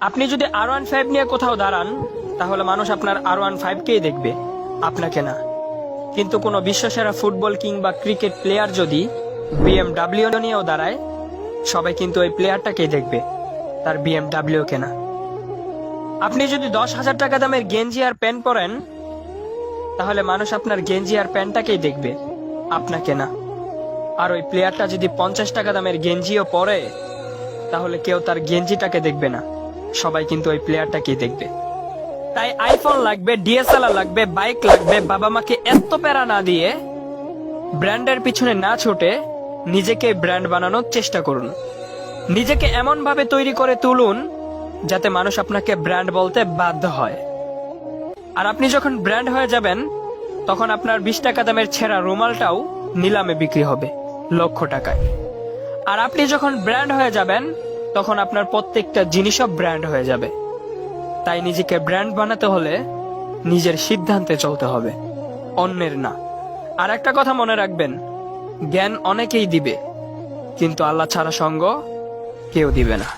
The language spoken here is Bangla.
আপনি যদি আর ওয়ান ফাইভ নিয়ে কোথাও দাঁড়ান, তাহলে মানুষ আপনার আর ওয়ান ফাইভকেই দেখবে? আপনাকে না। কিন্তু কোনো বিশ্বসেরা ফুটবল কিংবা ক্রিকেট প্লেয়ার যদি বিএমডাব্লিউ নিয়েও দাঁড়ায়, সবাই কিন্তু ওই প্লেয়ারটাকেই দেখবে। তার বিএমডাব্লিউ কেনা আপনি যদি দশ হাজার টাকা দামের গেঞ্জি আর প্যান্ট পরেন, তাহলে মানুষ আপনার গেঞ্জি আর প্যান্টটাকেই দেখবে। আপনাকে না। আর ওই প্লেয়ারটা যদি পঞ্চাশ টাকা দামের গেঞ্জিও পরে, তাহলে কেউ তার গেঞ্জিটাকে দেখবে না। সবাই কিন্তু ওই প্লেয়ারটাকেই দেখবে? তাই আইফোন লাগবে ডিএসএলআর লাগবে বাইক লাগবে, বাবা মাকে এত প্যারা না দিয়ে ব্র্যান্ডের পিছনে না ছুটে নিজেকে ব্র্যান্ড বানানোর চেষ্টা করুন। নিজেকে এমন ভাবে তৈরি করে তুলুন যাতে মানুষ আপনাকে ব্র্যান্ড বলতে বাধ্য হয়। আর আপনি যখন ব্র্যান্ড হয়ে যাবেন, তখন আপনার বিশ টাকা দামের ছেঁড়া রুমালটাও নিলামে বিক্রি হবে, লক্ষ টাকায়। আর আপনি যখন ব্র্যান্ড হয়ে যাবেন তখন আপনার প্রত্যেকটা জিনিসও ব্র্যান্ড হয়ে যাবে। তাই নিজেকে ব্র্যান্ড বানাতে হলে নিজের সিদ্ধান্তে চলতে হবে, অন্যের না। আর একটা কথা মনে রাখবেন, জ্ঞান অনেকেই দিবে, কিন্তু আল্লাহ ছাড়া সঙ্গ কেউ দিবে না।